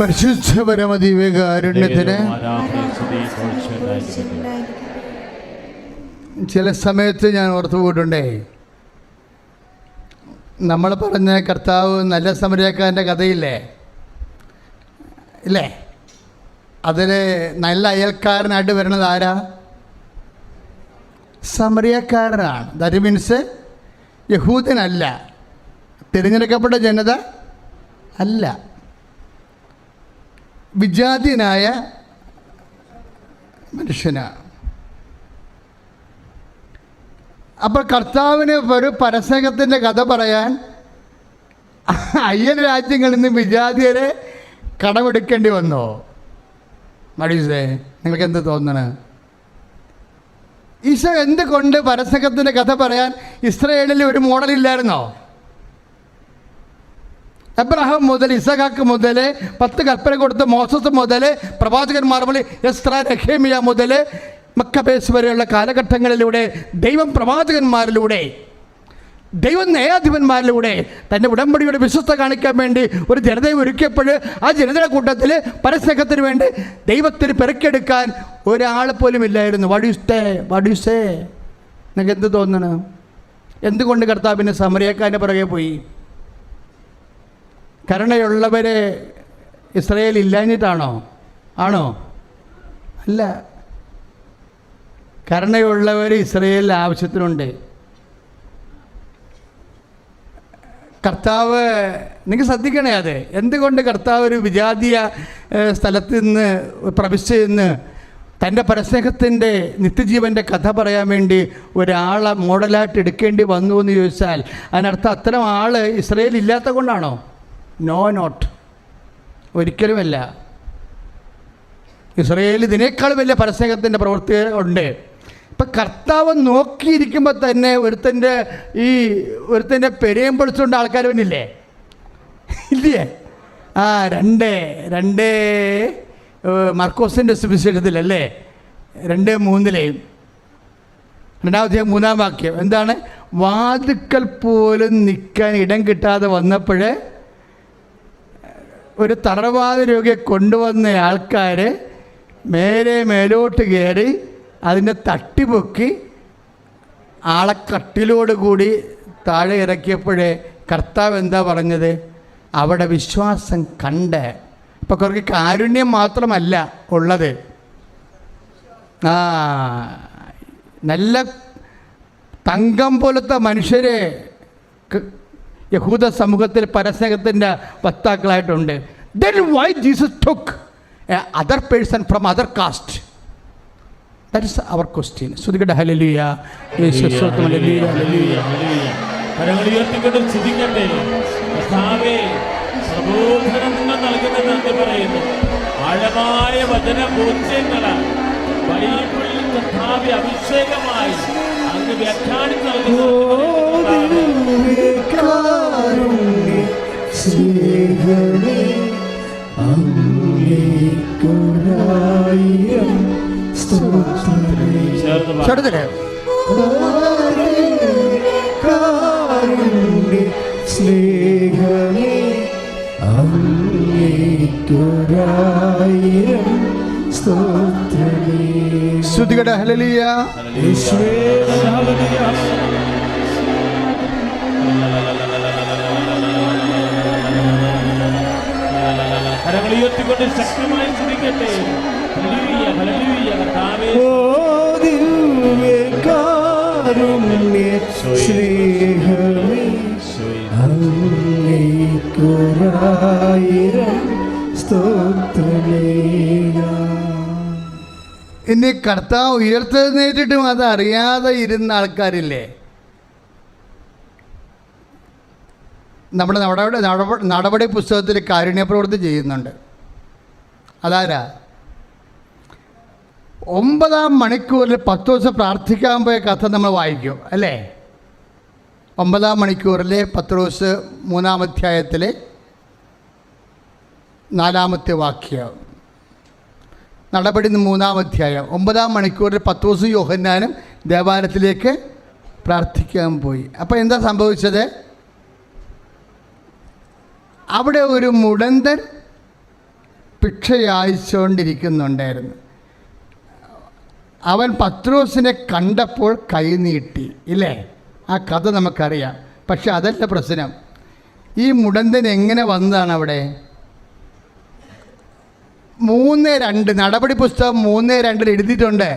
പരിശുദ്ധ പരമദിവ്യകാരുണ്യത്തിന് ചില സമയത്ത് ഞാൻ ഓർത്തു പോയിട്ടുണ്ടേ. നമ്മൾ പറഞ്ഞ കർത്താവ് നല്ല സമരക്കാരന്റെ കഥയില്ലേ? ഇല്ലേ? അതിൽ നല്ല അയൽക്കാരനായിട്ട് വരുന്നത് ആരാ? സമറിയക്കാരനാണ് ദാറ്റ് മീൻസ് യഹൂദനല്ല. തിരഞ്ഞെടുക്കപ്പെട്ട ജനത അല്ല. വിജാതിയനായ മനുഷ്യനാണ് അപ്പോൾ കർത്താവിന് ഒരു പരസംഗത്തിന്റെ കഥ പറയാൻ അയ്യൻ രാജ്യങ്ങളിൽ നിന്ന് വിജാതിയരെ കടമെടുക്കേണ്ടി വന്നോ? മടീസേ നിങ്ങൾക്ക് എന്ത് തോന്നണ്? ഈശോ എന്തുകൊണ്ട് പരസംഗത്തിന്റെ കഥ പറയാൻ ഇസ്രയേലിൽ ഒരു മോഡലില്ലായിരുന്നോ? എബ്രഹാം മുതൽ ഇസഹാക്ക് മുതൽ പത്ത് കൽപ്പന കൊടുത്ത മോസസ് മുതൽ പ്രവാചകന്മാർ മുതൽ എസ്ത്ര രഹേമിയ മുതൽ മക്കബേസ് വരെയുള്ള കാലഘട്ടങ്ങളിലൂടെ ദൈവം പ്രവാചകന്മാരിലൂടെ ദൈവ ന്യായാധിപന്മാരിലൂടെ തന്റെ ഉടമ്പടിയുടെ വിശ്വസ്ത കാണിക്കാൻ വേണ്ടി ഒരു ജനതയെ ഒരുക്കിയപ്പോൾ ആ ജനതയുടെ കൂട്ടത്തിൽ പരസ്നേഹത്തിന് വേണ്ടി ദൈവത്തിന് പെറുക്കിയെടുക്കാൻ ഒരാൾ പോലും ഇല്ലായിരുന്നു. വടിയുസ്റ്റേ വടിയുസേ നിങ്ങൾക്ക് എന്ത് തോന്നണം? എന്തുകൊണ്ട് കർത്താവിനെ സമരക്കാരന്റെ പുറകെ പോയി? കരുണയുള്ളവരെ ഇസ്രയേൽ ഇല്ലാഞ്ഞിട്ടാണോ? ആണോ? അല്ല. കരുണയുള്ളവർ ഇസ്രയേലിൽ ആവശ്യത്തിനുണ്ട്. കർത്താവ് നിങ്ങൾ ശ്രദ്ധിക്കണേ അത്. എന്തുകൊണ്ട് കർത്താവ് ഒരു വിജാതീയ സ്ഥലത്ത് നിന്ന് പ്രവിശ്യ നിന്ന് തന്റെ പരസ്നേഹത്തിന്റെ നിത്യജീവന്റെ കഥ പറയാൻ വേണ്ടി ഒരാളെ മോഡലായിട്ട് എടുക്കേണ്ടി വന്നു എന്ന് ചോദിച്ചാൽ അതിനർത്ഥം അത്തരം ആൾ ഇസ്രയേൽ ഇല്ലാത്ത കൊണ്ടാണോ? No not. ഒരിക്കലുമല്ല. ഇസ്രയേൽ ഇതിനേക്കാൾ വലിയ പരസ്നേഹത്തിന്റെ പ്രവൃത്തി ഉണ്ട്. ഇപ്പം കർത്താവ് നോക്കിയിരിക്കുമ്പോൾ തന്നെ ഒരുത്തന്റെ ഈ ഒരുത്തന്റെ പെരയും പൊളിച്ചുകൊണ്ട് ആൾക്കാർ വന്നില്ലേ? ഇല്ലേ? ആ രണ്ടേ രണ്ടേ മർക്കോസിന്റെ സുവിശേഷത്തിലല്ലേ? രണ്ട് മൂന്നിലെയും രണ്ടാമത്തെ മൂന്നാം വാക്യം. എന്താണ്? വാതുക്കൽ പോലും നിൽക്കാൻ ഇടം കിട്ടാതെ വന്നപ്പോൾ ഒരു തടവാദ രോഗിയെ കൊണ്ടുവന്ന ആൾക്കാർ മേലെ മേലോട്ട് കയറി അതിന്റെ തട്ടിപൊക്കി ആളെ കട്ടിലോട് കൂടി താഴെ ഇറക്കിയപ്പോഴേ കർത്താവ് എന്താ പറഞ്ഞത്? അവിടെ വിശ്വാസം കണ്ട്. ഇപ്പം കുറച്ച് കാരുണ്യം മാത്രമല്ല ഉള്ളത്. ആ നല്ല തങ്കം പോലത്തെ മനുഷ്യരെ യഹൂദ സമൂഹത്തിൽ പരസ്നേഹത്തിന്റെ വക്താക്കളായിട്ടുണ്ട്. Then why Jesus took other person from other caste that is our question ശ്രുതികട ഹലലിയ കരങ്ങൾ ഉയർത്തിക്കൊണ്ട് ചിന്തിക്കട്ടെ കർത്താവേ പ്രബോധനം നിങ്ങൾ നൽകുന്ന നന്ദി പറയുന്നു. ആഴമായ വചന ബോധ്യങ്ങളാൽ ബൈബിളിൽ കർത്താവെ അഭിഷേകമായി. അങ്ങ് വ്യാഖ്യാനിച്ച്. ചെറുതിൽ സ്നേഹമേ അങ്ങേക്കൊരായിരം സ്തോത്രമേ. ശ്രുതികട ഹലലിയ കരങ്ങൾ ശക്തമായി കർത്താവേ. ഓ ദിവ്യകാരുണ്യ സ്തോത്രമേയ ഇനി കർത്താവ് ഉയർത്തെഴുന്നേറ്റിട്ടും അത് അറിയാതെ ഇരുന്ന ആൾക്കാരില്ലേ? നമ്മുടെ നടപടി നടപ- നടപടി പുസ്തകത്തിൽ കാരുണ്യപ്രവൃത്തി ചെയ്യുന്നുണ്ട്. അതാരാ? ഒമ്പതാം മണിക്കൂറിൽ പത്ത് ദിവസം പ്രാർത്ഥിക്കാൻ പോയ കഥ നമ്മൾ വായിക്കും അല്ലേ? ഒമ്പതാം മണിക്കൂറിലെ പത്രോസ് മൂന്നാം അധ്യായത്തിലെ നാലാമത്തെ വാക്യം. നടപടി മൂന്നാം അധ്യായം. ഒമ്പതാം മണിക്കൂറിൽ പത്തോസും യോഹന്നാനും ദേവാലയത്തിലേക്ക് പ്രാർത്ഥിക്കാൻ പോയി. അപ്പോൾ എന്താ സംഭവിച്ചത്? അവിടെ ഒരു മുടന്തൻ ഭിക്ഷയായിച്ചുകൊണ്ടിരിക്കുന്നുണ്ടായിരുന്നു അവൻ പത്രോസിനെ കണ്ടപ്പോൾ കൈനീട്ടി ഇല്ലേ? ആ കഥ നമുക്കറിയാം. പക്ഷെ അതല്ല പ്രശ്നം. ഈ മുടന്തൻ എങ്ങനെ വന്നതാണ് അവിടെ? മൂന്ന് രണ്ട് നടപടി പുസ്തകം മൂന്ന് രണ്ടിൽ എഴുതിയിട്ടുണ്ട്.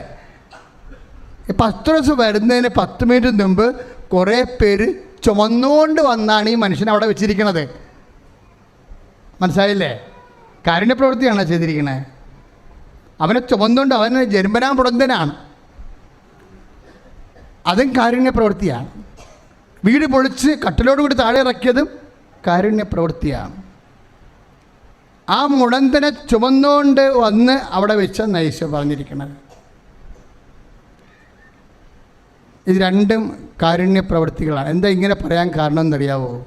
പത്ത് ദിവസം വരുന്നതിന് പത്ത് മിനിറ്റ് മുമ്പ് കുറേ പേര് ചുമന്നുകൊണ്ട് വന്നാണ് ഈ മനുഷ്യനെ അവിടെ വെച്ചിരിക്കണത് മനസ്സിലായില്ലേ? കാരുണ്യപ്രവൃത്തിയാണ് ചെയ്തിരിക്കുന്നത്? അവനെ ചുമന്നുകൊണ്ട് അവന് ജന്മനാ പുടന്തനാണ് അതും കാരുണ്യപ്രവൃത്തിയാണ് വീട് പൊളിച്ച് കട്ടിലോട് കൂടി താഴെ ഇറക്കിയതും കാരുണ്യപ്രവൃത്തിയാണ് ആ മുടന്തനെ ചുമന്നുകൊണ്ട് വന്ന് അവിടെ വെച്ച നൈശ പറഞ്ഞിരിക്കുന്നത് ഇത് രണ്ടും കാരുണ്യ പ്രവൃത്തികളാണ് എന്താ ഇങ്ങനെ പറയാൻ കാരണം എന്നറിയാവോ?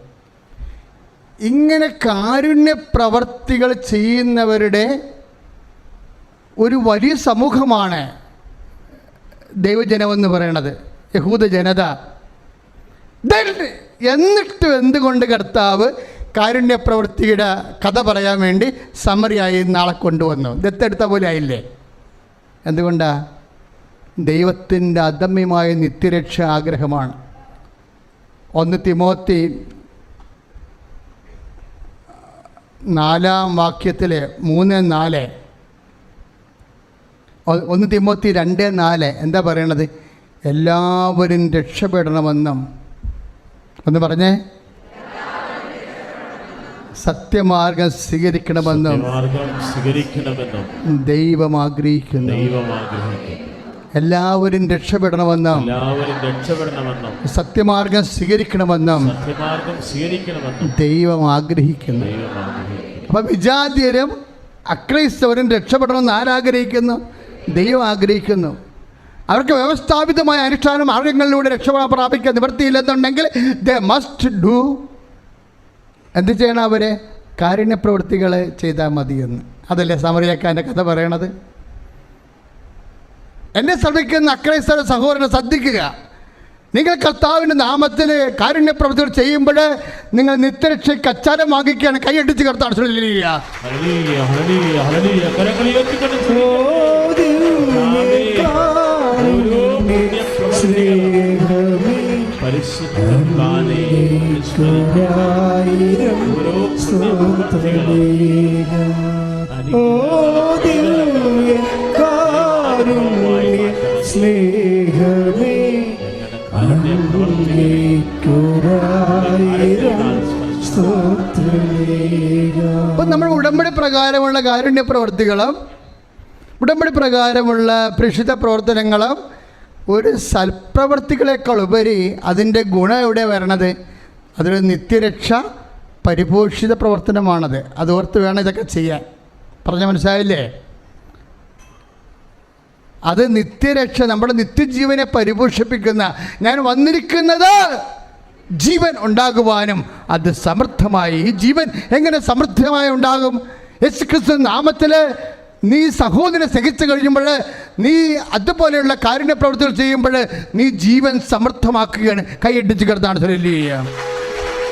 ഇങ്ങനെ കാരുണ്യ പ്രവർത്തികൾ ചെയ്യുന്നവരുടെ ഒരു വലിയ സമൂഹമാണ് ദൈവജനമെന്ന് പറയണത്. യഹൂദ ജനത. എന്നിട്ട് എന്തുകൊണ്ട് കർത്താവ് കാരുണ്യ പ്രവൃത്തിയുടെ കഥ പറയാൻ വേണ്ടി സമറിയായി നാളെ കൊണ്ടുവന്നു. ദത്തെടുത്ത പോലെ ആയില്ലേ? എന്തുകൊണ്ടാ? ദൈവത്തിന്റെ അദമ്യമായ നിത്യരക്ഷ ആഗ്രഹമാണ്. ഒന്ന് തിമോത്തി നാലാം വാക്യത്തിലെ മൂന്ന് നാല്. ഒന്ന് തിമോത്തി രണ്ട് നാല്. എന്താ പറയണത്? എല്ലാവരും രക്ഷപ്പെടണമെന്നും. ഒന്ന് പറഞ്ഞേ. സത്യമാർഗം സ്വീകരിക്കണമെന്നും സ്വീകരിക്കണമെന്നും ദൈവം ആഗ്രഹിക്കുന്നു. ദൈവം ആഗ്രഹിക്കുന്നു. എല്ലാവരും രക്ഷപ്പെടണമെന്നും എല്ലാവരും രക്ഷപ്പെടണമെന്നും സത്യമാർഗം സ്വീകരിക്കണമെന്നും സത്യമാർഗം സ്വീകരിക്കണമെന്നും ദൈവം ആഗ്രഹിക്കുന്നു. അപ്പൊ ആഗ്രഹിക്കുന്നു. അപ്പം വിജാതിയരും അക്രൈസ്തവരും രക്ഷപ്പെടണമെന്ന് ആരാഗ്രഹിക്കുന്നു? ദൈവം ആഗ്രഹിക്കുന്നു. അവർക്ക് വ്യവസ്ഥാപിതമായ അനുഷ്ഠാന മാർഗങ്ങളിലൂടെ രക്ഷ പ്രാപിക്കാൻ നിവൃത്തിയില്ലെന്നുണ്ടെങ്കിൽ ദ മസ്റ്റ് ഡു എന്ത് ചെയ്യണം അവരെ? കാരുണ്യപ്രവൃത്തികൾ ചെയ്താൽ മതിയെന്ന്. അതല്ലേ സമറിയാക്കാന്റെ കഥ പറയണത്? എന്നെ ശ്രമിക്കുന്ന അക്രൈസ്തവ സഹോദരനെ ശ്രദ്ധിക്കുക. നിങ്ങൾ കർത്താവിന്റെ നാമത്തിൽ കാരുണ്യപ്രവൃത്തികൾ ചെയ്യുമ്പോൾ നിങ്ങൾ നിത്യരക്ഷ കച്ചാരം വാങ്ങിക്കുകയാണ് കൈയടിച്ച് കർത്താവ് സ്നേഹമേ. പരിശുദ്ധ ദിവ്യ കാരുണ്യ നമ്മൾ ഉടമ്പടി പ്രകാരമുള്ള കാരുണ്യ പ്രവർത്തികളും ഉടമ്പടി പ്രകാരമുള്ള പ്രഷിത പ്രവർത്തനങ്ങളും ഒരു സൽപ്രവർത്തികളെക്കാൾ ഉപരി അതിന്റെ ഗുണം എവിടെ വരണത്? അതൊരു നിത്യരക്ഷ പരിപോഷിത പ്രവർത്തനമാണത്. അത് ഓർത്ത് വേണം ഇതൊക്കെ ചെയ്യാൻ. പറഞ്ഞ മനസ്സിലായില്ലേ? അത് നിത്യരക്ഷ നമ്മുടെ നിത്യജീവനെ പരിപോഷിപ്പിക്കുന്ന ഞാൻ വന്നിരിക്കുന്നത് ജീവൻ ഉണ്ടാകുവാനും അത് സമൃദ്ധമായി. ഈ ജീവൻ എങ്ങനെ സമൃദ്ധമായി ഉണ്ടാകും? യേശു ക്രിസ്തു നാമത്തിൽ നീ സഹോദരനെ സഹിച്ചു കഴിയുമ്പോൾ നീ അതുപോലെയുള്ള കാരുണ്യ പ്രവർത്തികൾ ചെയ്യുമ്പോൾ നീ ജീവൻ സമൃദ്ധമാക്കുകയാണ്. കൈയടിച്ച് കിടന്നാണ്. ചൊല്ലുക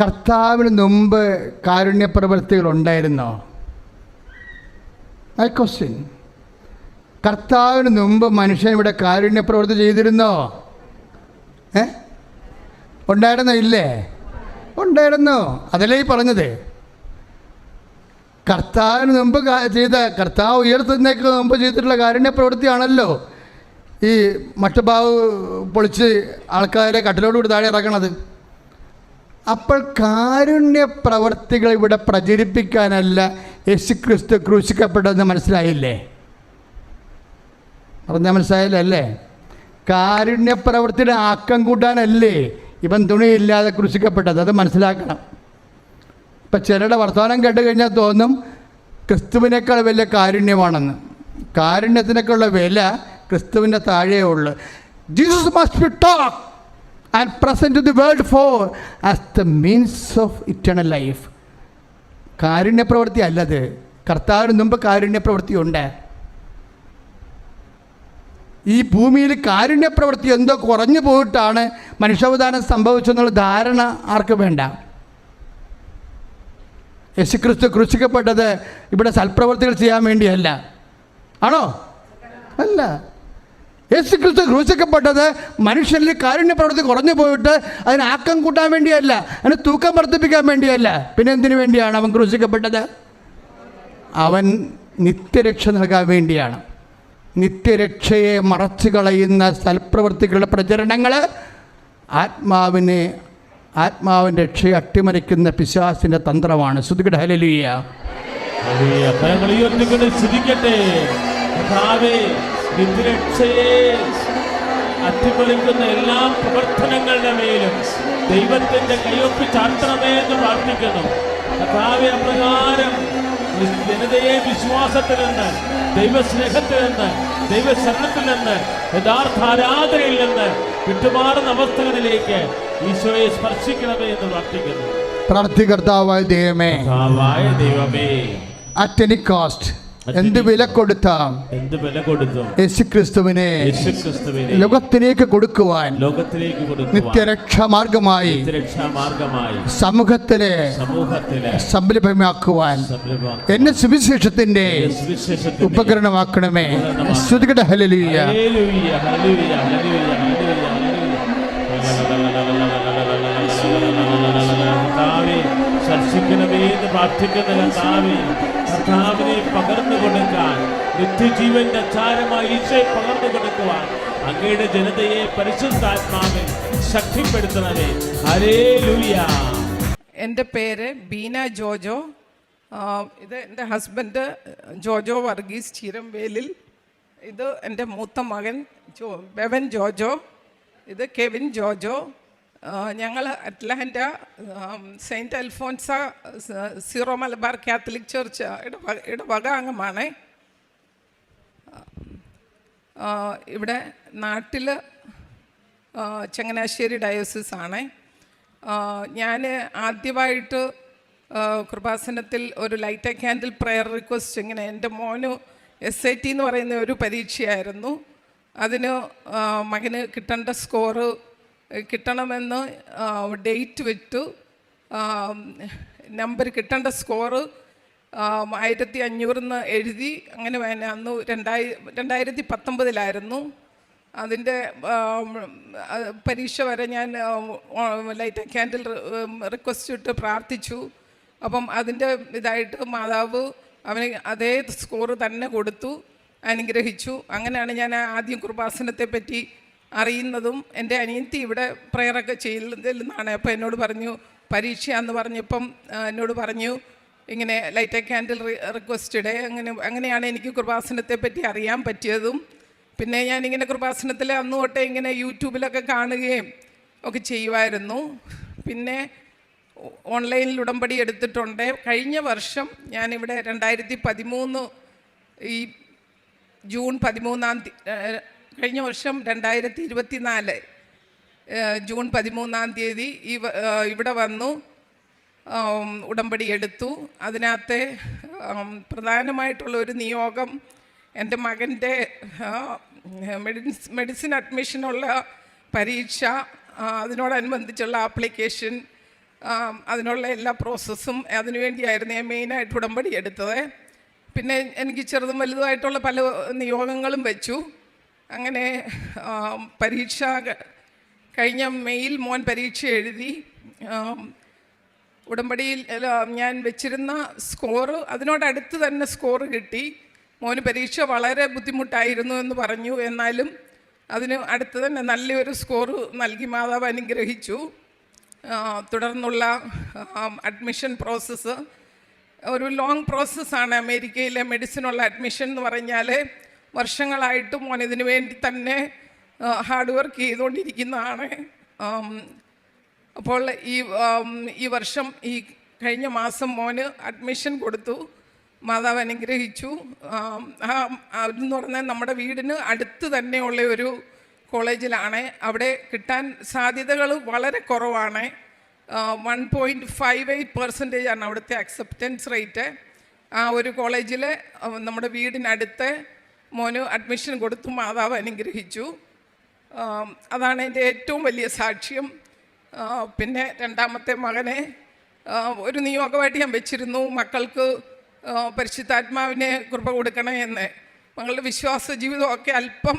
കർത്താവിന് മുമ്പ് കാരുണ്യ പ്രവൃത്തികൾ ഉണ്ടായിരുന്നോ ഐ ക്വസ്റ്റ്യൻ കർത്താവിന് മുമ്പ് മനുഷ്യൻ ഇവിടെ കാരുണ്യ പ്രവൃത്തി ചെയ്തിരുന്നോ? ഏ? ഉണ്ടായിരുന്നോ? ഇല്ലേ? ഉണ്ടായിരുന്നു. അതല്ലേ ഈ പറഞ്ഞത്. കർത്താവിന് മുമ്പ് ചെയ്ത കർത്താവ് ഉയർത്തുന്നേക്ക് മുമ്പ് ചെയ്തിട്ടുള്ള കാരുണ്യ പ്രവൃത്തിയാണല്ലോ ഈ മട്ടുപാവ് പൊളിച്ച് ആൾക്കാരെ കട്ടിലോട് കൂടി താഴെ ഇറക്കണത്. അപ്പോൾ കാരുണ്യ പ്രവർത്തികൾ ഇവിടെ പ്രചരിപ്പിക്കാനല്ല യേശു ക്രിസ്തു ക്രൂശിക്കപ്പെട്ടതെന്ന് മനസ്സിലായില്ലേ? പറഞ്ഞാൽ മനസ്സിലായില്ലേ അല്ലേ കാരുണ്യ പ്രവൃത്തിയുടെ ആക്കം കൂട്ടാനല്ലേ ഇവൻ തുണിയില്ലാതെ ക്രൂശിക്കപ്പെട്ടത്? അത് മനസ്സിലാക്കണം. ഇപ്പം ചിലരുടെ വർത്തമാനം കേട്ട് കഴിഞ്ഞാൽ തോന്നും ക്രിസ്തുവിനേക്കാൾ വലിയ കാരുണ്യമാണെന്ന്. കാരുണ്യത്തിനൊക്കെയുള്ള വില ക്രിസ്തുവിന്റെ താഴെയുള്ളു Jesus must be talk and present the world for as the means of eternal life കാരുണ്യപ്രവൃത്തി അല്ലത് കർത്താവിന് മുമ്പ് കാരുണ്യപ്രവൃത്തി ഉണ്ട് ഈ ഭൂമിയിൽ കാരുണ്യപ്രവൃത്തി എന്തോ കുറഞ്ഞു പോയിട്ടാണ് മനുഷ്യാവതാരം സംഭവിച്ചെന്നുള്ള ധാരണ ആർക്ക് വേണ്ട? യേശുക്രിസ്തു ക്രൂശിക്കപ്പെട്ടത് ഇവിടെ സൽപ്രവർത്തികൾ ചെയ്യാൻ വേണ്ടിയല്ല. ആണോ? അല്ല. യേശുക്രിസ്തു ക്രൂശിക്കപ്പെട്ടത് മനുഷ്യനിൽ കാരുണ്യപ്രവൃത്തി കുറഞ്ഞു പോയിട്ട് അതിന് ആക്കം കൂട്ടാൻ വേണ്ടിയല്ല അതിന് തൂക്കം വർദ്ധിപ്പിക്കാൻ വേണ്ടിയല്ല. പിന്നെ എന്തിനു വേണ്ടിയാണ് അവൻ ക്രൂശിക്കപ്പെട്ടത്? അവൻ നിത്യരക്ഷ നൽകാൻ വേണ്ടിയാണ്. നിത്യരക്ഷയെ മറച്ചു കളയുന്ന സൽപ്രവൃത്തികളുടെ പ്രചരണങ്ങൾ ആത്മാവിനെ ആത്മാവിന്റെ രക്ഷയെ അട്ടിമറിക്കുന്ന പിശാസിന്റെ തന്ത്രമാണ്. ശ്രുതികട ഹലലിയ ഹല്ലേലൂയ. നിത്യരക്ഷയെ അട്ടിമറിക്കുന്ന എല്ലാ പ്രവർത്തനങ്ങളുടെ മേലും ദൈവത്തിന്റെ കൈയൊപ്പി ചാർത്തണമേ എന്ന് പ്രാർത്ഥിക്കുന്നു. കർത്താവെ അപ്രകാരം ജനതയെ വിശ്വാസത്തിൽ നിന്ന് ദൈവസ്നേഹത്തിൽ നിന്ന് ദൈവശരണത്തിൽ നിന്ന് യഥാർത്ഥ ആരാധനയിൽ നിന്ന് വിട്ടുമാറുന്ന അവസ്ഥകളിലേക്ക് ഈശോയെ സ്പർശിക്കണമേ എന്ന് പ്രാർത്ഥിക്കുന്നു. പ്രാർത്ഥികർത്താവായ ദൈവമേ ദൈവമേ. അറ്റ് എനി കോസ്റ്റ് എന്ത് വില കൊടുത്താം? എന്ത് വില കൊടുത്തു യേശുക്രിസ്തുവിനെ ലോകത്തിലേക്ക് കൊടുക്കുവാൻ ലോകത്തിലേക്ക് നിത്യരക്ഷാ മാർഗമായി സമൂഹത്തിലെ സമൂഹത്തിലെ സംരംഭമാക്കുവാൻ സംരംഭം എന്നെ സുവിശേഷത്തിന്റെ ഉപകരണമാക്കണമേ. ശ്രുതികട ഹലലിയ ഹല്ലേലൂയ, ഹല്ലേലൂയ, ഹല്ലേലൂയ, ഹല്ലേലൂയ, എന്ന് പ്രാർത്ഥിക്കുന്ന കർത്താവേ കർത്താവിനെ പകർന്നു കൊടുക്കാൻ നിത്യജീവന്റെ അച്ചാരമായി ഈശോയെ പകർന്നു കൊടുക്കുവാൻ അങ്ങയുടെ ജനതയെ പരിശുദ്ധാത്മാവിൽ ശക്തിപ്പെടുത്തണമേ ഹരേ എന്റെ പേര് ബീന ജോജോ. ഇത് എന്റെ ഹസ്ബൻഡ് ജോജോ വർഗീസ് ചീരംവേലിൽ. ഇത് എന്റെ മൂത്ത മകൻ ജോ ബെവൻ ജോജോ. ഇത് കെവിൻ ജോജോ. ഞങ്ങൾ Atlanta Saint Alphonsa Syro Malabar Catholic Church ഇടവക ഇടവക അംഗമാണ് ഇവിടെ നാട്ടിൽ ചങ്ങനാശ്ശേരി ഡയോസിസ് ആണ്. ഞാൻ ആദ്യമായിട്ട് കൃപാസനത്തിൽ ഒരു ലൈറ്റ് ക്യാൻഡിൽ പ്രെയർ റിക്വസ്റ്റ് ഇങ്ങനെ എന്റെ മോന് എസ് ഐ ടി എന്ന് പറയുന്ന ഒരു പരീക്ഷയായിരുന്നു. അതിന് മകന് കിട്ടേണ്ട സ്കോറ് കിട്ടണമെന്ന് ഡേറ്റ് വിട്ടു. നമ്പർ കിട്ടേണ്ട സ്കോറ് ആയിരത്തി ആയിരത്തി അഞ്ഞൂറിന്ന് എഴുതി അങ്ങനെ അന്ന് രണ്ടായി രണ്ടായിരത്തി പത്തൊമ്പതിലായിരുന്നു അതിന്റെ പരീക്ഷ വരെ ഞാൻ ലൈറ്റ് ക്യാൻഡിൽ റിക്വസ്റ്റ് ഇട്ട് പ്രാർത്ഥിച്ചു. അപ്പം അതിന്റെ ഇതായിട്ട് മാതാവ് അവന് അതേ സ്കോറ് തന്നെ കൊടുത്തു അനുഗ്രഹിച്ചു. അങ്ങനെയാണ് ഞാൻ ആദ്യം കൃപാസനത്തെ പറ്റി അറിയുന്നതും എന്റെ അനിയത്തി ഇവിടെ പ്രെയറൊക്കെ ചെയ്യുന്നതാണ് അപ്പോൾ എന്നോട് പറഞ്ഞു പരീക്ഷ എന്ന് പറഞ്ഞപ്പം എന്നോട് പറഞ്ഞു ഇങ്ങനെ ലൈറ്റ് ക്യാൻഡിൽ റിക്വസ്റ്റഡ് അങ്ങനെ അങ്ങനെയാണ് എനിക്ക് കൃപാസനത്തെ പറ്റി അറിയാൻ പറ്റിയതും. പിന്നെ ഞാനിങ്ങനെ കൃപാസനത്തിൽ അന്ന് തൊട്ടേ ഇങ്ങനെ യൂട്യൂബിലൊക്കെ കാണുകയും ഒക്കെ ചെയ്യുമായിരുന്നു. പിന്നെ ഓൺലൈനിൽ ഉടമ്പടി എടുത്തിട്ടുണ്ട്. കഴിഞ്ഞ വർഷം ഞാനിവിടെ രണ്ടായിരത്തി പതിമൂന്ന് ഈ ജൂൺ പതിമൂന്നാം തീയതി കഴിഞ്ഞ വർഷം രണ്ടായിരത്തി ഇരുപത്തി നാല് ജൂൺ പതിമൂന്നാം തീയതി ഈ ഇവിടെ വന്നു. ഉടമ്പടി എടുത്തു. അതിനകത്തെ പ്രധാനമായിട്ടുള്ള ഒരു നിയോഗം എന്റെ മകന്റെ മെഡിസിൻ മെഡിസിൻ അഡ്മിഷനുള്ള പരീക്ഷ അതിനോടനുബന്ധിച്ചുള്ള ആപ്ലിക്കേഷൻ അതിനുള്ള എല്ലാ പ്രോസസ്സും അതിനുവേണ്ടിയായിരുന്നു ഞാൻ മെയിനായിട്ട് ഉടമ്പടി എടുത്തത്. പിന്നെ എനിക്ക് ചെറുതും വലുതുമായിട്ടുള്ള പല നിയോഗങ്ങളും വെച്ചു. അങ്ങനെ പരീക്ഷ കഴിഞ്ഞ മെയിൽ മോൻ പരീക്ഷ എഴുതി. ഉടമ്പടിയിൽ ഞാൻ വെച്ചിരുന്ന സ്കോറ് അതിനോടടുത്ത് തന്നെ സ്കോറ് കിട്ടി. മോന് പരീക്ഷ വളരെ ബുദ്ധിമുട്ടായിരുന്നു എന്ന് പറഞ്ഞു. എന്നാലും അതിന് അടുത്ത് തന്നെ നല്ലൊരു സ്കോറ് നൽകി മാതാവ് അനുഗ്രഹിച്ചു. തുടർന്നുള്ള അഡ്മിഷൻ പ്രോസസ്സ്. ഒരു ലോങ് പ്രോസസ്സാണ് അമേരിക്കയിലെ മെഡിസിനുള്ള അഡ്മിഷൻ എന്ന് പറഞ്ഞാൽ വർഷങ്ങളായിട്ട് മോൻ ഇതിനു വേണ്ടി തന്നെ ഹാർഡ് വർക്ക് ചെയ്തുകൊണ്ടിരിക്കുന്നതാണ്. അപ്പോൾ ഈ ഈ വർഷം ഈ കഴിഞ്ഞ മാസം മോന് അഡ്മിഷൻ കൊടുത്തു. മാതാവ് അനുഗ്രഹിച്ചു. ആ അതെന്ന് പറഞ്ഞാൽ നമ്മുടെ വീടിന് അടുത്ത് തന്നെയുള്ള ഒരു കോളേജിലാണ്. അവിടെ കിട്ടാൻ സാധ്യതകൾ വളരെ കുറവാണ്. One point five eight percentage ആണ് അവിടുത്തെ അക്സെപ്റ്റൻസ് റേറ്റ് ആ ഒരു കോളേജിൽ നമ്മുടെ വീടിനടുത്ത് മോന് അഡ്മിഷൻ കൊടുത്തു മാതാവ് അനുഗ്രഹിച്ചു. അതാണ് എന്റെ ഏറ്റവും വലിയ സാക്ഷ്യം. പിന്നെ രണ്ടാമത്തെ മകനെ ഒരു നിയോഗമായിട്ട് ഞാൻ വെച്ചിരുന്നു. മക്കൾക്ക് പരിശുദ്ധാത്മാവിനെ കൃപ കൊടുക്കണേ എന്ന്. മകളുടെ വിശ്വാസ ജീവിതമൊക്കെ അല്പം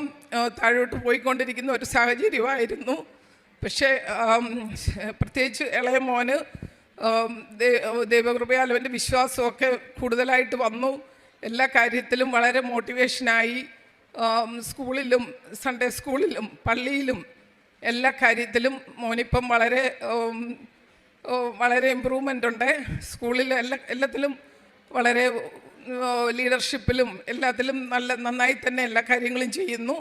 താഴോട്ട് പോയിക്കൊണ്ടിരിക്കുന്ന ഒരു സാഹചര്യമായിരുന്നു. പക്ഷേ പ്രത്യേകിച്ച് ഇളയ മോന് ദൈവകൃപയാൽ അവന്റെ വിശ്വാസമൊക്കെ കൂടുതലായിട്ട് വന്നു. എല്ലാ കാര്യത്തിലും വളരെ മോട്ടിവേഷനായി സ്കൂളിലും സൺഡേ സ്കൂളിലും പള്ളിയിലും എല്ലാ കാര്യത്തിലും മോനിപ്പം വളരെ വളരെ ഇമ്പ്രൂവ്മെന്റ് ഉണ്ട്. സ്കൂളിൽ എല്ലാ എല്ലാത്തിലും വളരെ ലീഡർഷിപ്പിലും എല്ലാത്തിലും നല്ല നന്നായി തന്നെ എല്ലാ കാര്യങ്ങളും ചെയ്യുന്നു.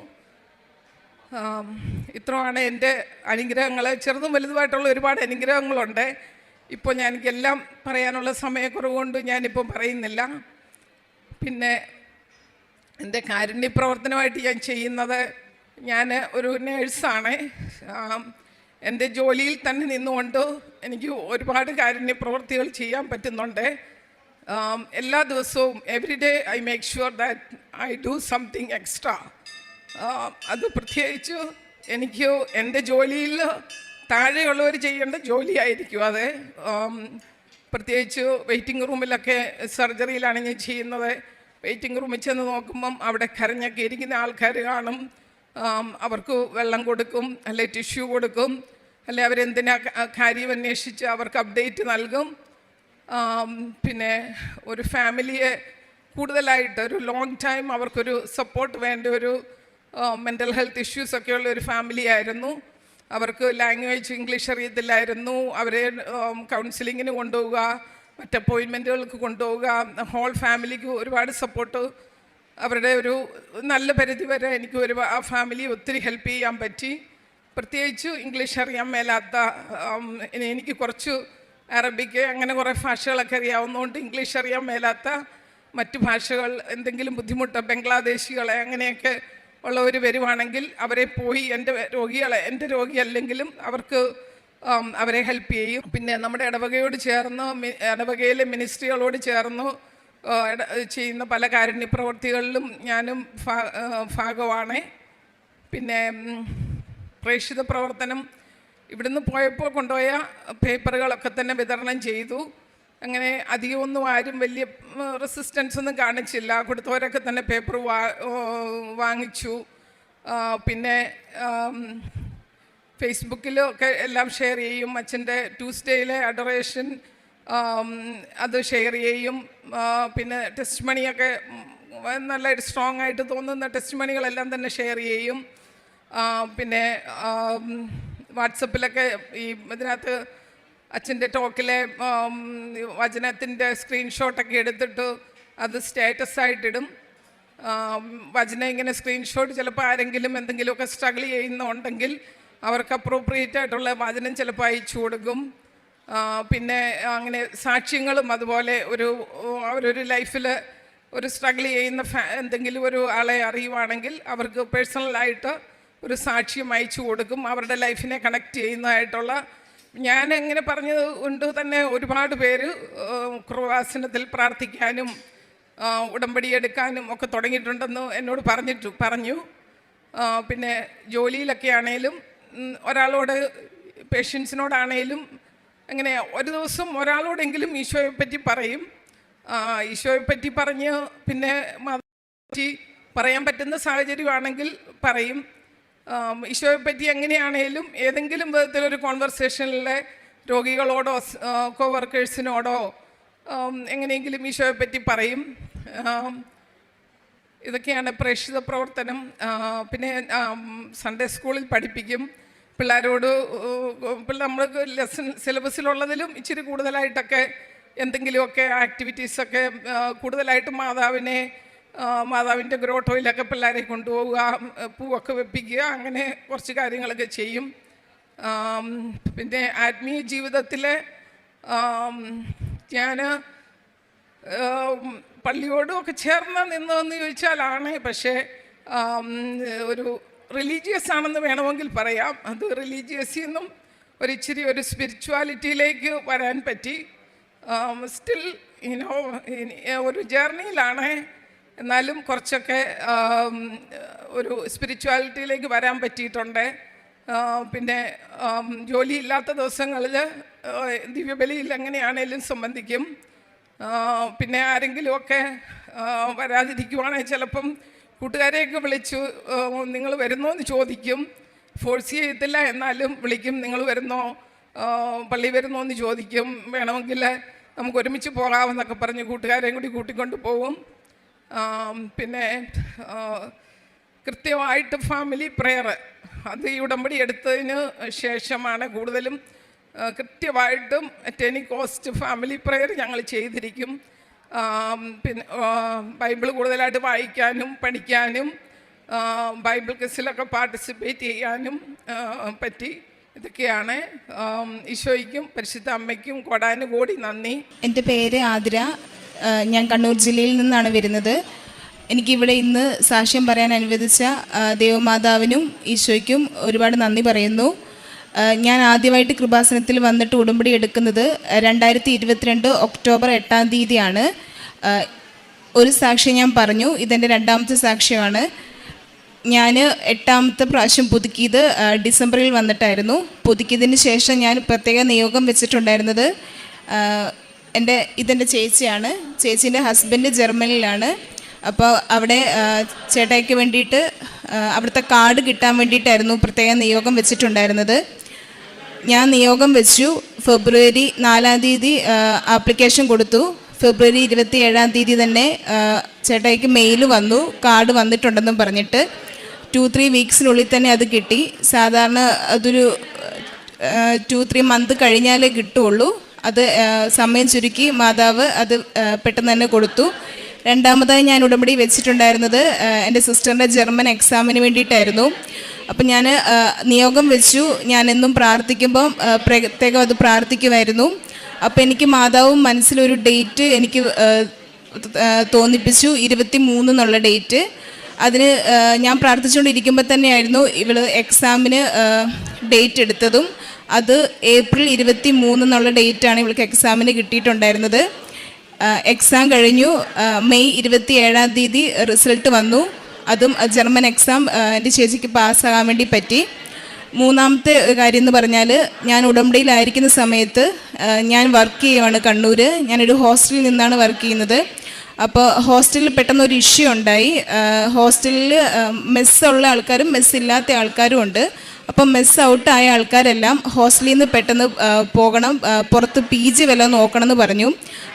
ഇത്രമാണ് എന്റെ അനുഗ്രഹങ്ങൾ. ചെറുതും വലുതുമായിട്ടുള്ള ഒരുപാട് അനുഗ്രഹങ്ങളുണ്ട്. ഇപ്പോൾ ഞാൻ എനിക്കെല്ലാം പറയാനുള്ള സമയക്കുറവ് കൊണ്ട് പറയുന്നില്ല. പിന്നെ എന്റെ കാരുണ്യ പ്രവർത്തനമായിട്ട് ഞാൻ ചെയ്യുന്നത് ഞാൻ ഒരു നേഴ്സാണ്. എന്റെ ജോലിയിൽ തന്നെ നിന്നുകൊണ്ട് എനിക്ക് ഒരുപാട് കാരുണ്യ പ്രവർത്തികൾ ചെയ്യാൻ പറ്റുന്നുണ്ട്. എല്ലാ ദിവസവും every day I make sure that I do something extra അത് പ്രത്യേകിച്ച് എനിക്ക് എന്റെ ജോലിയിൽ താഴെയുള്ളവർ ചെയ്യേണ്ട ജോലിയായിരിക്കും അത്. പ്രത്യേകിച്ച് വെയിറ്റിംഗ് റൂമിലൊക്കെ സർജറിയിലാണ് ഞാൻ ചെയ്യുന്നത്. വെയിറ്റിംഗ് റൂമിൽ ചെന്ന് നോക്കുമ്പം അവിടെ കരഞ്ഞൊക്കെ ഇരിക്കുന്ന ആൾക്കാർ കാണും. അവർക്ക് വെള്ളം കൊടുക്കും അല്ലെ ടിഷ്യൂ കൊടുക്കും അല്ലെ അവരെന്തിനാ കാര്യം അന്വേഷിച്ച് അവർക്ക് അപ്ഡേറ്റ് നൽകും. പിന്നെ ഒരു ഫാമിലിയെ കൂടുതലായിട്ട് ഒരു ലോങ് ടൈം അവർക്കൊരു സപ്പോർട്ട് വേണ്ട ഒരു മെന്റൽ ഹെൽത്ത് ഇഷ്യൂസ് ഒക്കെയുള്ള ഒരു ഫാമിലി ആയിരുന്നു. അവർക്ക് ലാംഗ്വേജ് ഇംഗ്ലീഷ് അറിയത്തില്ലായിരുന്നു. അവരെ കൗൺസിലിങ്ങിന് കൊണ്ടുപോവുക മറ്റ് അപ്പോയിൻമെന്റുകൾക്ക് കൊണ്ടുപോവുക ഹോൾ ഫാമിലിക്ക് ഒരുപാട് സപ്പോർട്ട് അവരുടെ ഒരു നല്ല പരിധി വരെ എനിക്ക് ഒരു ആ ഫാമിലി ഒത്തിരി ഹെൽപ്പ് ചെയ്യാൻ പറ്റി. പ്രത്യേകിച്ച് ഇംഗ്ലീഷ് അറിയാൻ മേലാത്ത എനിക്ക് കുറച്ച് അറബിക്ക് അങ്ങനെ കുറേ ഭാഷകളൊക്കെ അറിയാവുന്നതുകൊണ്ട് ഇംഗ്ലീഷ് അറിയാൻ മേലാത്ത മറ്റു ഭാഷകൾ എന്തെങ്കിലും ബുദ്ധിമുട്ട് ബംഗ്ലാദേശികളെ അങ്ങനെയൊക്കെ ഉള്ളവർ വരുവാണെങ്കിൽ അവരെ പോയി എന്റെ രോഗികളെ എന്റെ രോഗിയല്ലെങ്കിലും അവർക്ക് അവരെ ഹെൽപ്പ് ചെയ്യും. പിന്നെ നമ്മുടെ ഇടവകയോട് ചേർന്ന് ഇടവകയിലെ മിനിസ്ട്രികളോട് ചേർന്ന് ചെയ്യുന്ന പല കാരുണ്യ പ്രവർത്തികളിലും ഞാനും ഭാഗമാണ്. പിന്നെ പ്രേക്ഷിത പ്രവർത്തനം ഇവിടുന്ന് പോയപ്പോൾ കൊണ്ടുപോയ പേപ്പറുകളൊക്കെ തന്നെ വിതരണം ചെയ്തു. അങ്ങനെ അധികമൊന്നും ആരും വലിയ റെസിസ്റ്റൻസ് ഒന്നും കാണിച്ചില്ല. കൊടുത്തവരൊക്കെ തന്നെ പേപ്പർ വാ വാങ്ങിച്ചു. പിന്നെ ഫേസ്ബുക്കിലൊക്കെ എല്ലാം ഷെയർ ചെയ്യും. അച്ഛന്റെ ട്യൂസ്ഡേയിലെ അഡറേഷൻ അത് ഷെയർ ചെയ്യും. പിന്നെ ടെസ്റ്റ് മണിയൊക്കെ നല്ല സ്ട്രോങ് ആയിട്ട് തോന്നുന്ന ടെസ്റ്റ് മണികളെല്ലാം തന്നെ ഷെയർ ചെയ്യും. പിന്നെ വാട്സപ്പിലൊക്കെ ഈ ഇതിനകത്ത് അച്ഛന്റെ ടോക്കിലെ വചനത്തിന്റെ സ്ക്രീൻഷോട്ടൊക്കെ എടുത്തിട്ട് അത് സ്റ്റാറ്റസ് ആയിട്ടിടും വചനം ഇങ്ങനെ സ്ക്രീൻഷോട്ട് ചിലപ്പോൾ ആരെങ്കിലും എന്തെങ്കിലുമൊക്കെ സ്ട്രഗിൾ ചെയ്യുന്നുണ്ടെങ്കിൽ അവർക്ക് അപ്രോപ്രിയേറ്റ് ആയിട്ടുള്ള വചനം ചിലപ്പോൾ അയച്ചു കൊടുക്കും. പിന്നെ അങ്ങനെ സാക്ഷ്യങ്ങളും അതുപോലെ ഒരു അവരൊരു ലൈഫിൽ ഒരു സ്ട്രഗിൾ ചെയ്യുന്ന എന്തെങ്കിലും ഒരു ആളെ അറിയുവാണെങ്കിൽ അവർക്ക് പേഴ്സണലായിട്ട് ഒരു സാക്ഷ്യം അയച്ചു കൊടുക്കും. അവരുടെ ലൈഫിനെ കണക്ട് ചെയ്യുന്നതായിട്ടുള്ള ഞാൻ എങ്ങനെ പറഞ്ഞത് കൊണ്ട് തന്നെ ഒരുപാട് പേര് കൃപാസനത്തിൽ പ്രാർത്ഥിക്കാനും ഉടമ്പടി എടുക്കാനും ഒക്കെ തുടങ്ങിയിട്ടുണ്ടെന്ന് എന്നോട് പറഞ്ഞിട്ടു പറഞ്ഞു. പിന്നെ ജോലിയിലൊക്കെ ആണേലും ഒരാളോട് പേഷ്യൻസിനോടാണേലും അങ്ങനെ ഒരു ദിവസം ഒരാളോടെങ്കിലും ഈശോയെ പറ്റി പറയും ഈശോയെപ്പറ്റി ഈശോയെ പറ്റി പറഞ്ഞ് പിന്നെ മാതാ പറയാൻ പറ്റുന്ന സാഹചര്യമാണെങ്കിൽ പറയും. ആം, ഈശോയെ പറ്റി എങ്ങനെയാണേലും ഏതെങ്കിലും വിധത്തിലൊരു കോൺവെർസേഷനിലെ രോഗികളോടോ കോ വർക്കേഴ്സിനോടോ എങ്ങനെയെങ്കിലും ഈശോയെ പറ്റി പറയും ഇതൊക്കെയാണ് പ്രേക്ഷിത പ്രവർത്തനം. പിന്നെ സൺഡേ സ്കൂളിൽ പഠിപ്പിക്കും. പിള്ളേരോട് നമ്മൾക്ക് ലെസൺ സിലബസിലുള്ളതിലും ഇച്ചിരി കൂടുതലായിട്ടൊക്കെ എന്തെങ്കിലുമൊക്കെ ആക്ടിവിറ്റീസൊക്കെ കൂടുതലായിട്ടും മാതാവിനെ മാതാവിന്റെ ഗ്രോട്ടോയിലൊക്കെ പിള്ളേരെ കൊണ്ടുപോവുക പൂവൊക്കെ വെപ്പിക്കുക അങ്ങനെ കുറച്ച് കാര്യങ്ങളൊക്കെ ചെയ്യും. പിന്നെ ആത്മീയ ജീവിതത്തിൽ ഞാൻ പള്ളിയോടും ഒക്കെ ചേർന്ന് നിന്നതെന്ന് ചോദിച്ചാലാണ് പക്ഷേ ഒരു റിലീജിയസ് ആണെന്ന് വേണമെങ്കിൽ പറയാം. അത് റിലീജിയസിൽ നിന്നും ഒരു ഇച്ചിരി ഒരു സ്പിരിച്വാലിറ്റിയിലേക്ക് വരാൻ പറ്റി. സ്റ്റിൽ ഇനോ ഒരു ജേർണിയിലാണ് എന്നാലും കുറച്ചൊക്കെ ഒരു സ്പിരിച്വാലിറ്റിയിലേക്ക് വരാൻ പറ്റിയിട്ടുണ്ട്. പിന്നെ ജോലി ജോലിയില്ലാത്ത ദിവസങ്ങളിൽ ദിവ്യബലിയിൽ എങ്ങനെയാണേലും സംബന്ധിക്കും. പിന്നെ ആരെങ്കിലുമൊക്കെ വരാതിരിക്കുവാണെങ്കിൽ ചിലപ്പം കൂട്ടുകാരെയൊക്കെ വിളിച്ചു നിങ്ങൾ വരുന്നോ എന്ന് ചോദിക്കും. ഫോഴ്സ് ചെയ്യത്തില്ല എന്നാലും വിളിക്കും. നിങ്ങൾ വരുന്നോ? പള്ളി വരുന്നോ എന്ന് ചോദിക്കും. വേണമെങ്കിൽ നമുക്ക് ഒരുമിച്ച് പോകാമെന്നൊക്കെ പറഞ്ഞ് കൂട്ടുകാരെയും കൂടി കൂട്ടിക്കൊണ്ട് പോകും പിന്നെ കൃത്യമായിട്ട് ഫാമിലി പ്രെയർ അത് ഈ ഉടമ്പടി എടുത്തതിന് ശേഷമാണ് കൂടുതലും കൃത്യമായിട്ടും കൃത്യമായിട്ടും ടെനി കോസ്റ്റ് ഫാമിലി പ്രെയർ ഞങ്ങൾ ചെയ്തിരിക്കും. പിന്നെ ബൈബിൾ കൂടുതലായിട്ട് വായിക്കാനും പഠിക്കാനും ബൈബിൾ ക്വിസിലൊക്കെ പാർട്ടിസിപ്പേറ്റ് ചെയ്യാനും പറ്റി ഇതൊക്കെയാണ്. ഈശോയ്ക്കും പരിശുദ്ധ അമ്മയ്ക്കും കൊടാനുകൂടി നന്ദി. എന്റെ പേര് ആതിര. ഞാൻ കണ്ണൂർ ജില്ലയിൽ നിന്നാണ് വരുന്നത്. എനിക്കിവിടെ ഇന്ന് സാക്ഷ്യം പറയാൻ അനുവദിച്ച ദേവമാതാവിനും ഈശോയ്ക്കും ഒരുപാട് നന്ദി പറയുന്നു. ഞാൻ ആദ്യമായിട്ട് കൃപാസനത്തിൽ വന്നിട്ട് ഉടമ്പടി എടുക്കുന്നത് രണ്ടായിരത്തി ഇരുപത്തിരണ്ട് ഒക്ടോബർ എട്ടാം തീയതിയാണ്. ഒരു സാക്ഷി ഞാൻ പറഞ്ഞു ഇതെന്റെ രണ്ടാമത്തെ സാക്ഷ്യമാണ്. ഞാൻ എട്ടാമത്തെ പ്രാവശ്യം പുതുക്കിയത് ഡിസംബറിൽ വന്നിട്ടായിരുന്നു. പുതുക്കിയതിന് ശേഷം ഞാൻ പ്രത്യേക നിയോഗം വെച്ചിട്ടുണ്ടായിരുന്നത് എന്റെ ഇതെന്റെ ചേച്ചിയാണ്. ചേച്ചീന്റെ ഹസ്ബൻഡ് ജർമ്മനിയിലാണ്. അപ്പോൾ അവിടെ ചേട്ടായിക്ക് വേണ്ടിയിട്ട് അവിടുത്തെ കാർഡ് കിട്ടാൻ വേണ്ടിയിട്ടായിരുന്നു പ്രത്യേക നിയോഗം വെച്ചിട്ടുണ്ടായിരുന്നത്. ഞാൻ നിയോഗം വെച്ചു. ഫെബ്രുവരി നാലാം തീയതി ആപ്ലിക്കേഷൻ കൊടുത്തു. ഫെബ്രുവരി ഇരുപത്തി ഏഴാം തീയതി തന്നെ ചേട്ടായിക്ക് മെയിൽ വന്നു. കാർഡ് വന്നിട്ടുണ്ടെന്നും പറഞ്ഞിട്ട്. ടു ത്രീ വീക്സിനുള്ളിൽ തന്നെ അത് കിട്ടി. സാധാരണ അതൊരു ടു ത്രീ മന്ത് കഴിഞ്ഞാലേ കിട്ടുള്ളൂ. അത് സമയം ചുരുക്കി. മാതാവ് അത് പെട്ടെന്ന് തന്നെ കൊടുത്തു. രണ്ടാമതായി ഞാൻ ഉടമ്പടി വെച്ചിട്ടുണ്ടായിരുന്നത് എന്റെ സിസ്റ്ററിന്റെ ജർമ്മൻ എക്സാമിന് വേണ്ടിയിട്ടായിരുന്നു. അപ്പം ഞാൻ നിയോഗം വെച്ചു. ഞാൻ എന്നും പ്രാർത്ഥിക്കുമ്പം ആ, പ്രത്യേകം അത് പ്രാർത്ഥിക്കുമായിരുന്നു. അപ്പം എനിക്ക് മാതാവും മനസ്സിലൊരു ഡേറ്റ് എനിക്ക് തോന്നിപ്പിച്ചു. ഇരുപത്തി മൂന്ന് എന്നുള്ള ഡേറ്റ്. അതിന് ഞാൻ പ്രാർത്ഥിച്ചുകൊണ്ടിരിക്കുമ്പോൾ തന്നെയായിരുന്നു ഇവൾ എക്സാമിന് ഡേറ്റ് എടുത്തതും. അത് ഏപ്രിൽ ഇരുപത്തി മൂന്ന് എന്നുള്ള ഡേറ്റാണ് ഇവൾക്ക് എക്സാമിന് കിട്ടിയിട്ടുണ്ടായിരുന്നത്. എക്സാം കഴിഞ്ഞു. മെയ് ഇരുപത്തി ഏഴാം തീയതി റിസൾട്ട് വന്നു. അതും ജർമ്മൻ എക്സാം എന്റെ ചേച്ചിക്ക് പാസ്സാകാൻ വേണ്ടി പറ്റി. മൂന്നാമത്തെ കാര്യം എന്ന് പറഞ്ഞാൽ ഞാൻ ഉടമ്പടിയിലായിരിക്കുന്ന സമയത്ത് ഞാൻ വർക്ക് ചെയ്യുവാണ് കണ്ണൂർ ഞാനൊരു ഹോസ്റ്റലിൽ നിന്നാണ് വർക്ക് ചെയ്യുന്നത്. അപ്പോൾ ഹോസ്റ്റലിൽ പെട്ടെന്ന് ഒരു ഇഷ്യൂ ഉണ്ടായി. ഹോസ്റ്റലിൽ മെസ്സുള്ള ആൾക്കാരും മെസ്സില്ലാത്ത ആൾക്കാരും ഉണ്ട്. അപ്പം മെസ്സ് ഔട്ടായ ആൾക്കാരെല്ലാം ഹോസ്റ്റലിൽ നിന്ന് പെട്ടെന്ന് പോകണം. പുറത്ത് പി ജി വല്ലതും നോക്കണം എന്ന് പറഞ്ഞു.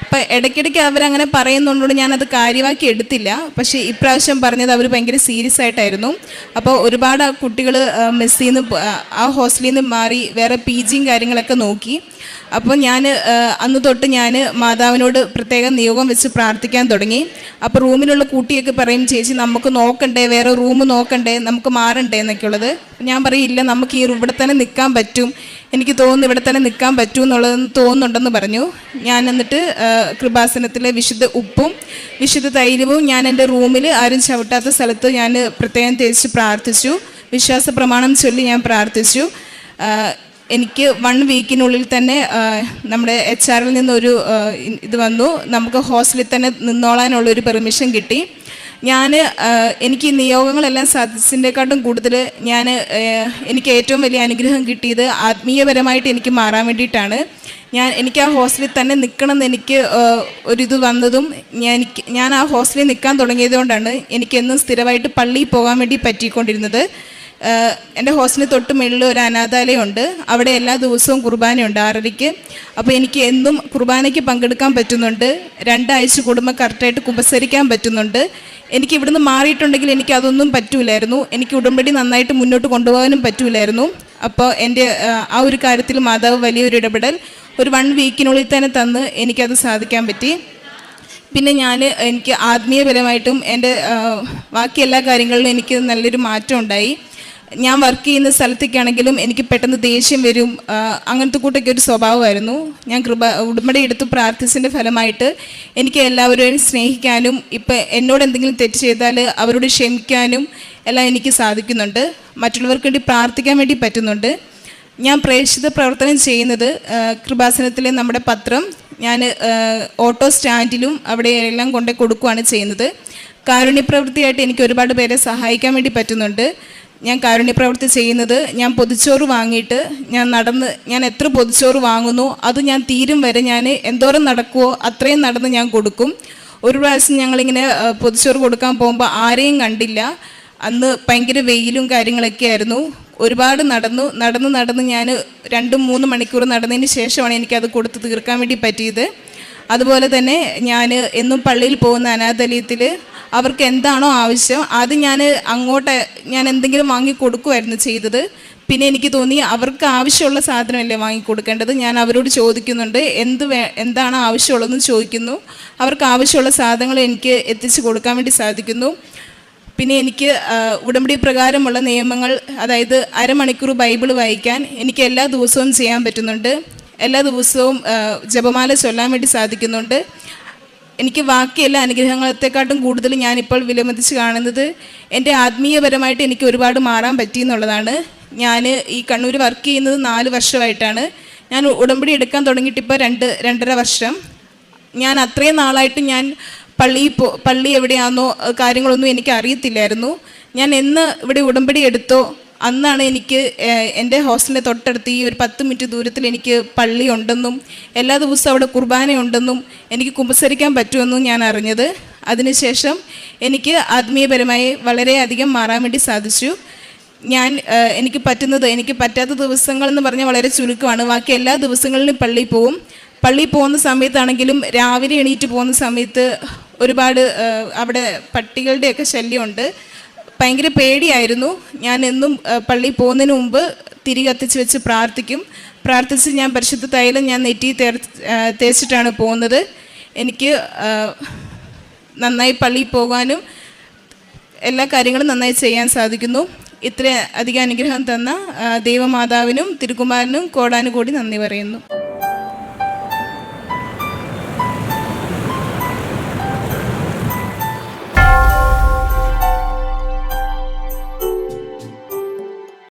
അപ്പം ഇടയ്ക്കിടയ്ക്ക് അവരങ്ങനെ പറയുന്നുണ്ടോണ്ട് ഞാനത് കാര്യമാക്കി എടുത്തില്ല. പക്ഷേ ഇപ്രാവശ്യം പറഞ്ഞത് അവർ ഭയങ്കര സീരിയസ് ആയിട്ടായിരുന്നു. അപ്പോൾ ഒരുപാട് കുട്ടികൾ മെസ്സിൽ നിന്ന് ആ ഹോസ്റ്റലിൽ നിന്ന് മാറി വേറെ പി ജിയും കാര്യങ്ങളൊക്കെ നോക്കി. അപ്പോൾ ഞാൻ അന്ന് തൊട്ട് ഞാൻ മാതാവിനോട് പ്രത്യേകം നിയോഗം വെച്ച് പ്രാർത്ഥിക്കാൻ തുടങ്ങി. അപ്പോൾ റൂമിലുള്ള കുട്ടിയൊക്കെ പറയും ചേച്ചി നമുക്ക് നോക്കണ്ടേ വേറെ റൂം നോക്കണ്ടേ നമുക്ക് മാറണ്ടേ എന്നൊക്കെ ഉള്ളത് ഞാൻ പറയില്ല നമുക്ക് ഈ ഇവിടെ തന്നെ നിൽക്കാൻ പറ്റും. എനിക്ക് തോന്നുന്നു ഇവിടെ തന്നെ നിൽക്കാൻ പറ്റും എന്നുള്ളത് തോന്നുന്നുണ്ടെന്ന് പറഞ്ഞു. ഞാൻ എന്നിട്ട് കൃപാസനത്തിലെ വിശുദ്ധ ഉപ്പും വിശുദ്ധ തൈലവും ഞാൻ എന്റെ റൂമിൽ ആരും ചവിട്ടാത്ത സ്ഥലത്ത് ഞാൻ പ്രത്യേകം തേച്ച് പ്രാർത്ഥിച്ചു. വിശ്വാസ പ്രമാണം ചൊല്ലി ഞാൻ പ്രാർത്ഥിച്ചു. എനിക്ക് വൺ വീക്കിനുള്ളിൽ തന്നെ നമ്മുടെ എച്ച് ആറിൽ നിന്നൊരു ഇത് വന്നു. നമുക്ക് ഹോസ്റ്റലിൽ തന്നെ നിന്നോളാനുള്ളൊരു പെർമിഷൻ കിട്ടി. ഞാൻ എനിക്ക് നിയോഗങ്ങളെല്ലാം സദസ്സിന്റെക്കാട്ടും കൂടുതൽ ഞാൻ എനിക്ക് ഏറ്റവും വലിയ അനുഗ്രഹം കിട്ടിയത് ആത്മീയപരമായിട്ട് എനിക്ക് മാറാൻ വേണ്ടിയിട്ടാണ്. ഞാൻ എനിക്ക് ആ ഹോസ്റ്റലിൽ തന്നെ നിൽക്കണം എനിക്ക് ഒരിത് വന്നതും ഞാൻ എനിക്ക് ഞാൻ ആ ഹോസ്റ്റലിൽ നിൽക്കാൻ തുടങ്ങിയത് കൊണ്ടാണ് എനിക്ക് എന്നും സ്ഥിരമായിട്ട് പള്ളിയിൽ പോകാൻ വേണ്ടി പറ്റിക്കൊണ്ടിരുന്നത്. എന്റെ ഹോസ്റ്റലിന് തൊട്ട് മുകളിൽ ഒരു അനാഥാലയമുണ്ട്. അവിടെ എല്ലാ ദിവസവും കുർബാനയുണ്ട് ആറരയ്ക്ക്. അപ്പോൾ എനിക്ക് എന്നും കുർബാനയ്ക്ക് പങ്കെടുക്കാൻ പറ്റുന്നുണ്ട്. രണ്ടാഴ്ച കൂടുമ്പോൾ കറക്റ്റായിട്ട് കുമ്പസരിക്കാൻ പറ്റുന്നുണ്ട്. എനിക്ക് ഇവിടുന്ന് മാറിയിട്ടുണ്ടെങ്കിൽ എനിക്ക് അതൊന്നും പറ്റൂലായിരുന്നു. എനിക്ക് ഉടമ്പടി നന്നായിട്ട് മുന്നോട്ട് കൊണ്ടുപോകാനും പറ്റൂലായിരുന്നു. അപ്പോൾ എന്റെ ആ ഒരു കാര്യത്തിൽ മാതാവ് വലിയൊരു ഇടപെടൽ. ഒരു വൺ വീക്കിനുള്ളിൽ തന്നെ തന്ന് എനിക്കത് സാധിക്കാൻ പറ്റി. പിന്നെ ഞാൻ എനിക്ക് ആത്മീയപരമായിട്ടും എന്റെ ബാക്കി എല്ലാ കാര്യങ്ങളിലും എനിക്ക് നല്ലൊരു മാറ്റം ഉണ്ടായി. ഞാൻ വർക്ക് ചെയ്യുന്ന സ്ഥലത്തേക്കാണെങ്കിലും എനിക്ക് പെട്ടെന്ന് ദേഷ്യം വരും. അങ്ങനത്തെ കൂട്ടൊക്കെ ഒരു സ്വഭാവമായിരുന്നു. ഞാൻ കൃപ ഉടമ്പടി എടുത്ത് പ്രാർത്ഥിച്ചതിന്റെ ഫലമായിട്ട് എനിക്ക് എല്ലാവരെയും സ്നേഹിക്കാനും ഇപ്പം എന്നോട് എന്തെങ്കിലും തെറ്റ് ചെയ്താൽ അവരോട് ക്ഷമിക്കാനും എല്ലാം എനിക്ക് സാധിക്കുന്നുണ്ട്. മറ്റുള്ളവർക്ക് വേണ്ടി പ്രാർത്ഥിക്കാൻ വേണ്ടി പറ്റുന്നുണ്ട്. ഞാൻ പ്രേക്ഷിത പ്രവർത്തനം ചെയ്യുന്നത് കൃപാസനത്തിലെ നമ്മുടെ പത്രം ഞാൻ ഓട്ടോ സ്റ്റാൻഡിലും അവിടെ എല്ലാം കൊണ്ട് കൊടുക്കുകയാണ് ചെയ്യുന്നത്. കാരുണ്യപ്രവൃത്തിയായിട്ട് എനിക്ക് ഒരുപാട് പേരെ സഹായിക്കാൻ വേണ്ടി പറ്റുന്നുണ്ട്. ഞാൻ കാരുണ്യപ്രവൃത്തി ചെയ്യുന്നത് ഞാൻ പൊതിച്ചോറ് വാങ്ങിയിട്ട് ഞാൻ നടന്ന് ഞാൻ എത്ര പൊതിച്ചോറ് വാങ്ങുന്നു അത് ഞാൻ തീരും വരെ ഞാൻ എന്തോരം നടക്കുമോ അത്രയും നടന്ന് ഞാൻ കൊടുക്കും. ഒരു പ്രാവശ്യം ഞങ്ങളിങ്ങനെ പൊതിച്ചോറ് കൊടുക്കാൻ പോകുമ്പോൾ ആരെയും കണ്ടില്ല. അന്ന് ഭയങ്കര വെയിലും കാര്യങ്ങളൊക്കെ ആയിരുന്നു. ഒരുപാട് നടന്നു നടന്ന് നടന്ന് ഞാൻ രണ്ടും മൂന്ന് മണിക്കൂർ നടന്നതിന് ശേഷമാണ് എനിക്കത് കൊടുത്ത് തീർക്കാൻ വേണ്ടി പറ്റിയത്. അതുപോലെ തന്നെ ഞാൻ എന്നും പള്ളിയിൽ പോകുന്ന അനാഥലയത്തിൽ അവർക്ക് എന്താണോ ആവശ്യം അത് ഞാൻ അങ്ങോട്ട് ഞാൻ എന്തെങ്കിലും വാങ്ങി കൊടുക്കുമായിരുന്നു ചെയ്തത്. പിന്നെ എനിക്ക് തോന്നി അവർക്ക് ആവശ്യമുള്ള സാധനമല്ലേ വാങ്ങിക്കൊടുക്കേണ്ടത് ഞാൻ അവരോട് ചോദിക്കുന്നുണ്ട് എന്ത് എന്താണ് ആവശ്യമുള്ളതെന്ന് ചോദിക്കുന്നു. അവർക്ക് ആവശ്യമുള്ള സാധനങ്ങൾ എനിക്ക് എത്തിച്ചു കൊടുക്കാൻ വേണ്ടി സാധിക്കുന്നു. പിന്നെ എനിക്ക് ഉടമ്പടി പ്രകാരമുള്ള നിയമങ്ങൾ അതായത് അരമണിക്കൂർ ബൈബിൾ വായിക്കാൻ എനിക്ക് എല്ലാ ദിവസവും ചെയ്യാൻ പറ്റുന്നുണ്ട്. എല്ലാ ദിവസവും ജപമാല ചൊല്ലാൻ വേണ്ടി സാധിക്കുന്നുണ്ട്. എനിക്ക് ബാക്കി എല്ലാ അനുഗ്രഹങ്ങളത്തെക്കാട്ടും കൂടുതൽ ഞാനിപ്പോൾ വിലമതിച്ച് കാണുന്നത് എന്റെ ആത്മീയപരമായിട്ട് എനിക്ക് ഒരുപാട് മാറാൻ പറ്റി എന്നുള്ളതാണ്. ഞാൻ ഈ കണ്ണൂർ വർക്ക് ചെയ്യുന്നത് നാല് വർഷമായിട്ടാണ്. ഞാൻ ഉടമ്പടി എടുക്കാൻ തുടങ്ങിയിട്ട് ഇപ്പോൾ രണ്ട് രണ്ടര വർഷം. ഞാൻ അത്രയും നാളായിട്ട് ഞാൻ പള്ളി പോ പള്ളി എവിടെയാണെന്നോ കാര്യങ്ങളൊന്നും എനിക്ക് അറിയത്തില്ലായിരുന്നു ഞാൻ എന്ന് ഇവിടെ ഉടമ്പടി എടുത്തോ അന്നാണ് എനിക്ക് എന്റെ ഹോസ്റ്റലിന്റെ തൊട്ടടുത്ത് ഈ ഒരു പത്ത് മിനിറ്റ് ദൂരത്തിൽ എനിക്ക് പള്ളി ഉണ്ടെന്നും എല്ലാ ദിവസവും അവിടെ കുർബാനയുണ്ടെന്നും എനിക്ക് കുമ്പസരിക്കാൻ പറ്റുമെന്നും ഞാൻ അറിഞ്ഞത്. അതിനുശേഷം എനിക്ക് ആത്മീയപരമായി വളരെയധികം മാറാൻ വേണ്ടി സാധിച്ചു. ഞാൻ എനിക്ക് പറ്റുന്നത് എനിക്ക് പറ്റാത്ത ദിവസങ്ങളെന്ന് പറഞ്ഞാൽ വളരെ ചുരുക്കമാണ്. ബാക്കി എല്ലാ ദിവസങ്ങളിലും പള്ളിയിൽ പോവും. പള്ളിയിൽ പോകുന്ന സമയത്താണെങ്കിലും രാവിലെ എണീറ്റ് പോകുന്ന സമയത്ത് ഒരുപാട് അവിടെ പട്ടികളുടെയൊക്കെ ശല്യമുണ്ട്. ഭയങ്കര പേടിയായിരുന്നു. ഞാൻ എന്നും പള്ളി പോകുന്നതിന് മുമ്പ് തിരി കത്തിച്ച് വെച്ച് പ്രാർത്ഥിക്കും. പ്രാർത്ഥിച്ച് ഞാൻ പരിശുദ്ധ തൈലം ഞാൻ നെറ്റി തേച്ചിട്ടാണ് പോകുന്നത്. എനിക്ക് നന്നായി പള്ളിയിൽ പോകാനും എല്ലാ കാര്യങ്ങളും നന്നായി ചെയ്യാൻ സാധിക്കുന്നു. ഇത്ര അധികം അനുഗ്രഹം തന്ന ആ, തിരുകുമാരനും കോടാനുകൂടി നന്ദി പറയുന്നു.